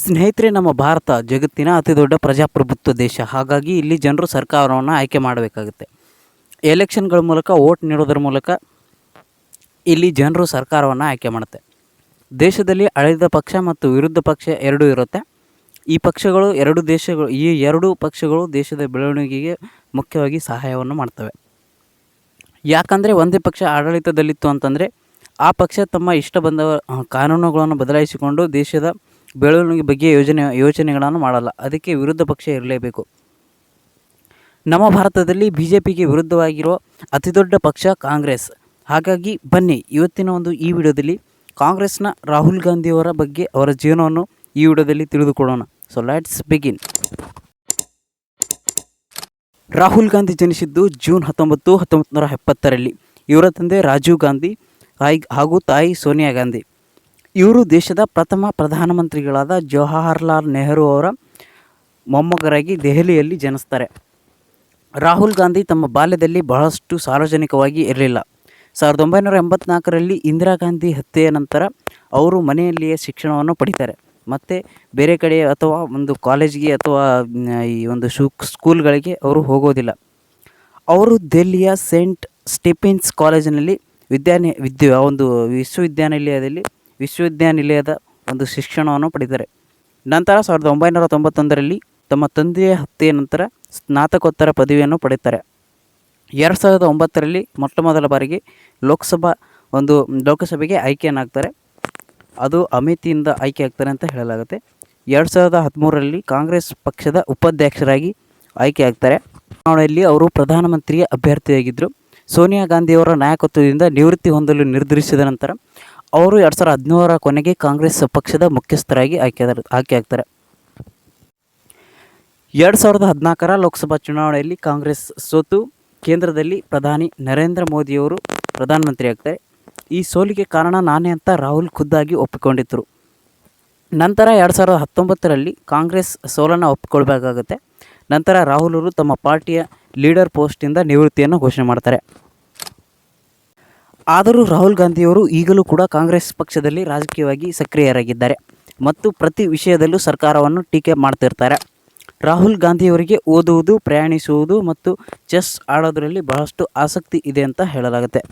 ಸ್ನೇಹಿತರೆ, ನಮ್ಮ ಭಾರತ ಜಗತ್ತಿನ ಅತಿ ದೊಡ್ಡ ಪ್ರಜಾಪ್ರಭುತ್ವ ದೇಶ. ಹಾಗಾಗಿ ಇಲ್ಲಿ ಜನರು ಸರ್ಕಾರವನ್ನು ಆಯ್ಕೆ ಮಾಡಬೇಕಾಗುತ್ತೆ. ಎಲೆಕ್ಷನ್ಗಳ ಮೂಲಕ ಓಟ್ ನೀಡೋದ್ರ ಮೂಲಕ ಇಲ್ಲಿ ಜನರು ಸರ್ಕಾರವನ್ನು ಆಯ್ಕೆ ಮಾಡುತ್ತೆ. ದೇಶದಲ್ಲಿ ಅಳಿದ ಪಕ್ಷ ಮತ್ತು ವಿರುದ್ಧ ಪಕ್ಷ ಎರಡೂ ಇರುತ್ತೆ. ಈ ಪಕ್ಷಗಳು ಎರಡು ದೇಶಗಳು, ಈ ಎರಡೂ ಪಕ್ಷಗಳು ದೇಶದ ಬೆಳವಣಿಗೆಗೆ ಮುಖ್ಯವಾಗಿ ಸಹಾಯವನ್ನು ಮಾಡ್ತವೆ. ಯಾಕಂದರೆ ಒಂದೇ ಪಕ್ಷ ಆಡಳಿತದಲ್ಲಿತ್ತು ಅಂತಂದರೆ, ಆ ಪಕ್ಷ ತಮ್ಮ ಇಷ್ಟ ಬಂದ ಕಾನೂನುಗಳನ್ನು ಬದಲಾಯಿಸಿಕೊಂಡು ದೇಶದ ಬೆಳವಣಿಗೆ ಬಗ್ಗೆ ಯೋಜನೆ ಯೋಚನೆಗಳನ್ನು ಮಾಡಲ್ಲ. ಅದಕ್ಕೆ ವಿರುದ್ಧ ಪಕ್ಷ ಇರಲೇಬೇಕು. ನಮ್ಮ ಭಾರತದಲ್ಲಿ ಬಿ ಜೆ ಪಿಗೆ ವಿರುದ್ಧವಾಗಿರುವ ಅತಿದೊಡ್ಡ ಪಕ್ಷ ಕಾಂಗ್ರೆಸ್. ಹಾಗಾಗಿ ಬನ್ನಿ, ಇವತ್ತಿನ ಒಂದು ಈ ವಿಡಿಯೋದಲ್ಲಿ ಕಾಂಗ್ರೆಸ್ನ ರಾಹುಲ್ ಗಾಂಧಿಯವರ ಬಗ್ಗೆ ಅವರ ಜೀವನವನ್ನು ಈ ವಿಡಿಯೋದಲ್ಲಿ ತಿಳಿದುಕೊಳ್ಳೋಣ. So let's begin Rahul Gandhi ಜನಿಸಿದ್ದು June ಹತ್ತೊಂಬತ್ತು ಹತ್ತೊಂಬತ್ತು ನೂರ ಎಪ್ಪತ್ತರಲ್ಲಿ. ಇವರ ತಂದೆ ರಾಜೀವ್ ಗಾಂಧಿ ಹಾಗೂ ತಾಯಿ ಸೋನಿಯಾ ಗಾಂಧಿ. ಇವರು ದೇಶದ ಪ್ರಥಮ ಪ್ರಧಾನಮಂತ್ರಿಗಳಾದ ಜವಾಹರ್ಲಾಲ್ ನೆಹರು ಅವರ ಮೊಮ್ಮಗರಾಗಿ ದೆಹಲಿಯಲ್ಲಿ ಜನಿಸ್ತಾರೆ. ರಾಹುಲ್ ಗಾಂಧಿ ತಮ್ಮ ಬಾಲ್ಯದಲ್ಲಿ ಬಹಳಷ್ಟು ಸಾರ್ವಜನಿಕವಾಗಿ ಇರಲಿಲ್ಲ. ಸಾವಿರದ ಒಂಬೈನೂರ ಎಂಬತ್ನಾಲ್ಕರಲ್ಲಿ ಇಂದಿರಾ ಗಾಂಧಿ ಹತ್ಯೆಯ ನಂತರ ಅವರು ಮನೆಯಲ್ಲಿಯೇ ಶಿಕ್ಷಣವನ್ನು ಪಡಿತಾರೆ. ಮತ್ತು ಬೇರೆ ಕಡೆ ಅಥವಾ ಒಂದು ಕಾಲೇಜ್ಗೆ ಅಥವಾ ಈ ಒಂದು ಶೂ, ಸ್ಕೂಲ್ಗಳಿಗೆ ಅವರು ಹೋಗೋದಿಲ್ಲ. ಅವರು ದೆಹಲಿಯ ಸೇಂಟ್ ಸ್ಟೆಪಿನ್ಸ್ ಕಾಲೇಜಿನಲ್ಲಿ ವಿದ್ಯಾನಿ ವಿದ್ಯೆ ಒಂದು ವಿಶ್ವವಿದ್ಯಾನಿಲಯದಲ್ಲಿ ವಿಶ್ವವಿದ್ಯಾನಿಲಯದ ಒಂದು ಶಿಕ್ಷಣವನ್ನು ಪಡೆದರೆ ನಂತರ ಸಾವಿರದ ಒಂಬೈನೂರ ತೊಂಬತ್ತೊಂದರಲ್ಲಿ ತಮ್ಮ ತಂದೆಯ ಹತ್ಯೆಯ ನಂತರ ಸ್ನಾತಕೋತ್ತರ ಪದವಿಯನ್ನು ಪಡೆಯುತ್ತಾರೆ. ಎರಡು ಸಾವಿರದ ಒಂಬತ್ತರಲ್ಲಿ ಮೊಟ್ಟ ಮೊದಲ ಬಾರಿಗೆ ಲೋಕಸಭಾ ಒಂದು ಲೋಕಸಭೆಗೆ ಆಯ್ಕೆಯನ್ನಾಗ್ತಾರೆ. ಅದು ಅಮಿತಿಯಿಂದ ಆಯ್ಕೆ ಆಗ್ತಾರೆ ಅಂತ ಹೇಳಲಾಗುತ್ತೆ. ಎರಡು ಸಾವಿರದ ಹದಿಮೂರರಲ್ಲಿ ಕಾಂಗ್ರೆಸ್ ಪಕ್ಷದ ಉಪಾಧ್ಯಕ್ಷರಾಗಿ ಆಯ್ಕೆ ಆಗ್ತಾರೆ ಚುನಾವಣೆಯಲ್ಲಿ ಅವರು ಪ್ರಧಾನಮಂತ್ರಿಯ ಅಭ್ಯರ್ಥಿಯಾಗಿದ್ದರು. ಸೋನಿಯಾ ಗಾಂಧಿಯವರ ನಾಯಕತ್ವದಿಂದ ನಿವೃತ್ತಿ ಹೊಂದಲು ನಿರ್ಧರಿಸಿದ ನಂತರ ಅವರು ಎರಡು ಸಾವಿರದ ಹದಿನೇಳರ ಕೊನೆಗೆ ಕಾಂಗ್ರೆಸ್ ಪಕ್ಷದ ಮುಖ್ಯಸ್ಥರಾಗಿ ಆಯ್ಕೆ ಆಯ್ಕೆ ಆಗ್ತಾರೆ ಎರಡು ಸಾವಿರದ ಹದಿನಾಲ್ಕರ ಲೋಕಸಭಾ ಚುನಾವಣೆಯಲ್ಲಿ ಕಾಂಗ್ರೆಸ್ ಸೋತು. ಕೇಂದ್ರದಲ್ಲಿ ಪ್ರಧಾನಿ ನರೇಂದ್ರ ಮೋದಿಯವರು ಪ್ರಧಾನಮಂತ್ರಿ ಆಗ್ತಾರೆ ಈ ಸೋಲಿಗೆ ಕಾರಣ ನಾನೇ ಅಂತ ರಾಹುಲ್ ಖುದ್ದಾಗಿ ಒಪ್ಪಿಕೊಂಡಿದ್ದರು ನಂತರ ಎರಡು ಸಾವಿರದ ಹತ್ತೊಂಬತ್ತರಲ್ಲಿ ಕಾಂಗ್ರೆಸ್ ಸೋಲನ್ನು ಒಪ್ಪಿಕೊಳ್ಬೇಕಾಗುತ್ತೆ. ನಂತರ ರಾಹುಲ್ ಅವರು ತಮ್ಮ ಪಾರ್ಟಿಯ ಲೀಡರ್ ಪೋಸ್ಟಿಂದ ನಿವೃತ್ತಿಯನ್ನು ಘೋಷಣೆ ಮಾಡ್ತಾರೆ. ಆದರೂ ರಾಹುಲ್ ಗಾಂಧಿಯವರು ಈಗಲೂ ಕೂಡ ಕಾಂಗ್ರೆಸ್ ಪಕ್ಷದಲ್ಲಿ ರಾಜಕೀಯವಾಗಿ ಸಕ್ರಿಯರಾಗಿದ್ದಾರೆ. ಮತ್ತು ಪ್ರತಿ ವಿಷಯದಲ್ಲೂ ಸರ್ಕಾರವನ್ನು ಟೀಕೆ ಮಾಡ್ತಿರ್ತಾರೆ. ರಾಹುಲ್ ಗಾಂಧಿಯವರಿಗೆ ಓದುವುದು, ಪ್ರಯಾಣಿಸುವುದು ಮತ್ತು ಚೆಸ್ ಆಡೋದರಲ್ಲಿ ಬಹಳಷ್ಟು ಆಸಕ್ತಿ ಇದೆ ಅಂತ ಹೇಳಲಾಗುತ್ತೆ.